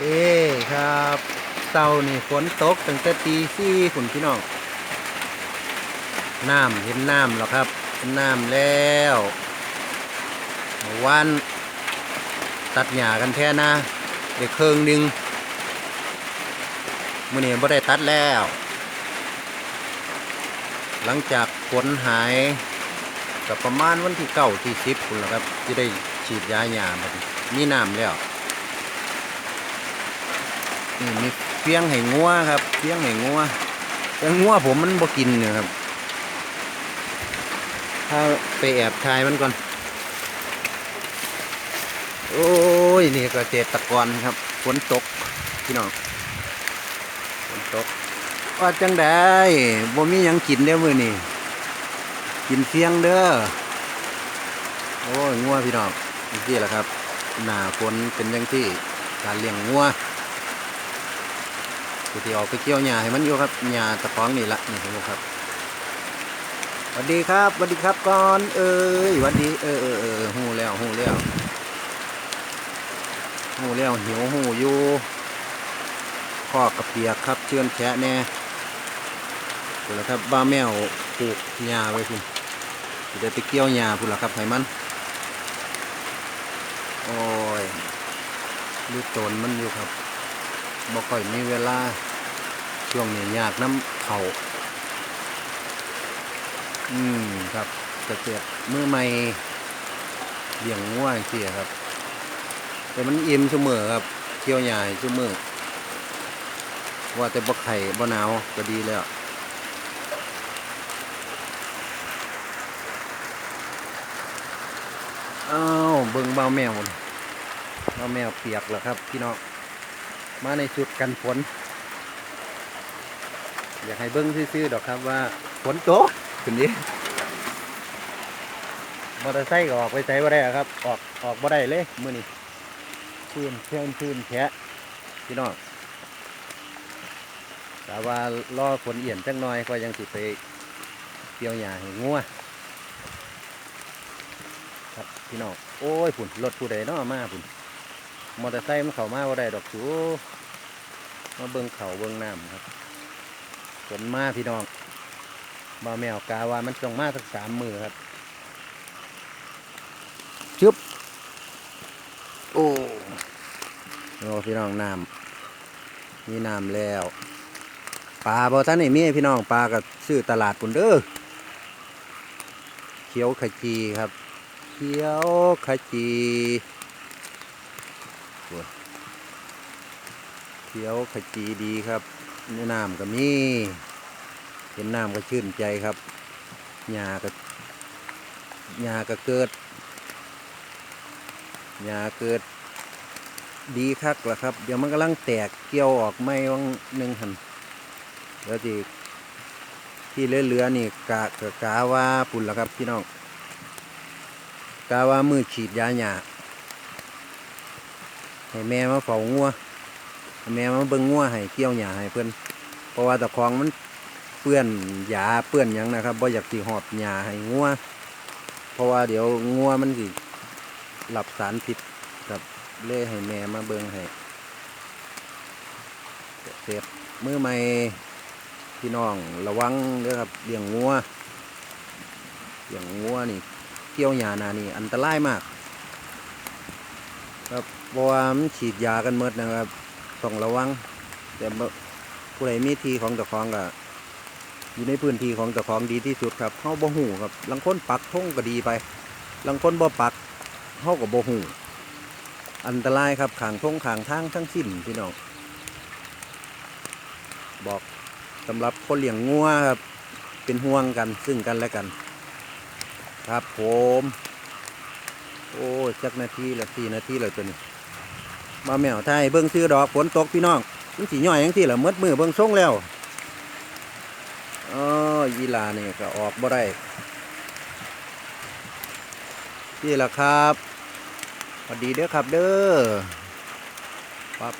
เอ้ครับเช้านี่ฝนตกตั้งแต่ตีสี่คุณพี่น้องน้ำเห็นน้ำแล้วครับเห็นน้ำแล้ววันตัดหญ้ากันแท้นะได้เครื่องหนึงมื่อนี้บ่ได้ตัดแล้ว หลังจากฝนหายก็ประมาณวันที่เก้าที่สิบคุณละครับที่ได้ฉีดยาหญ้าบันมีน้ำแล้ว นี่มีเฟี้ยงให้งัวครับเฟี้ยงให้งัวแต่งัวผมมันบ่กินเนี่ยครับ ถ้าไปแอบทายมันก่อน โอ้ยนี่เกษตรกรครับฝนตกพี่น้องฝนตกว่าจังได้บ่มียังกินเด้มื้อนี้กินเฟี้ยงเด้อโอ้ยงัวพี่น้องนี่แหละครับ หน้าฝนเป็นยังที่การเลี้ยงงัว กูที่ออกไปเกี่ยวหญ้าให้มันอยู่ครับหญ้าตะของนี่ละนี่เห็นบ่ครับสวัสดีครับสวัสดีครับก่อนเอ้ยสวัสดีเออเออเออหูแล้วหูแล้วหูแล้วหิวหูอยู่ข้อกระเปียกครับเชื่อนแฉะแน่พุ่นละครับบ้าแมวปลูกหญ้าไว้พุ่จะได้ไปเกี่ยวหญ้าพุ่นละครับให้มันโอ้ยลูกตนมันอยู่ครับบ่ค่อยมีเวลา ช่วงนี้ยากน้ำเขาอืมครับจะเกษตรมือใหม่เลี้ยงงัวจังซี่ครับ แต่มันอิ่มเสมอครับเที่ยวใหญ่เสมอว่าแต่บ่ไข่บ่หนาวก็ดีแล้วอ้าวเบิ่งเบาแมวเบาแมวเปียกแล้วครับ พี่น้องมาในชุดกันฝน อยากให้เบิ้งซื่อๆดอกครับว่าฝนตกขึ้นนี้มอเตอร์ไซค์ก็ออกไปใช้บ่ได้อะครับ ออกออกบ่ได้เลยมื้อนี้พื้นเพื่อนพื้นแฉะพี่น้องแต่ว่ารอฝนเอี่ยนจังหน่อยก็ยังสิไปเกี่ยวหญ้าให้งัวครับพี่น้องโอ้ยฝุ่นรถผู้ใดเนาะมาฝุ่นมอเตอร์ไซค์มันเข้ามาว่ได้ดอกสูมาเบิ่งเขาเบิ่งน้ำครับ ฝนมาพี่น้องบ่าวแมวกาว่ามันต้องมาสักสามมือครับชึบโอ้โอ้พี่น้องน้ำมีน้ำแล้วปลาบ่ท่านนี่มีพี่น้องปลากับซื้อตลาดปุ่นเด้อเขียวขจีครับ เขียวขจีเขียวขจีดีครับในน้ำก็มีเห็นน้ำก็ชื่นใจครับหญ้าก็หญ้าก็เกิดหญ้าเกิดดีคักละครับ เดี๋ยวมันกำลังแตกเกี่ยวออกไม่วังหนึ่งหันแล้วที่ที่เหลือๆนี่กะกะกาว่าปุ่นละครับพี่น้องกาว่ามือฉีดยาหญ้าให้แม่มาเฝ้างัว แม่มาเบิ่งงัวให้เกี่ยวหญ้าให้เพื่อนเพราะว่าตะคองมันเปื้อนหญ้าเปื้อนยังนะครับบ่อยากสิหอบหญ้าให้งัวเพราะว่าเดี๋ยวงัวมันสิหลับสารพิษครับเล่ให้แม่มาเบิ่งให้เสร็จมือใหม่พี่น้องระวังเด้อครับเลี้ยงงัวเลี้ยงงัวนี่เกี่ยวหญ้านานี่อันตรายมาก ครับเพราะว่ามันฉีดยากันหมดนะครับ ต้องระวัง แต่บ่ผู้ใดมีทีของเจ้าของก็อยู่ในพื้นที่ของเจ้าของดีที่สุดครับเฮาบ่ฮู้ครับลังคนปักธงก็ดีไปลังคนบ่ปักเฮาก็บ่ฮู้อันตรายครับขางทงขางทางทั้งสิ้นพี่น้องบอกสำหรับคนเลี้ยงงัวครับ เป็นห่วงกันซึ่งกันและกัน ครับผม โอ้จักนาทีละสี่นาทีเลยตัวนี้ มาแมวไทยเบิ้งซื้อดอกฝนตกพี่น้องมันสีย่อยยังที่เหละมืดมือเบิ้งส่งแล้วอ๋อยีลานี่ก็ออกบ่ได้นี่แหละครับสวัสดีเด้อครับเด้อ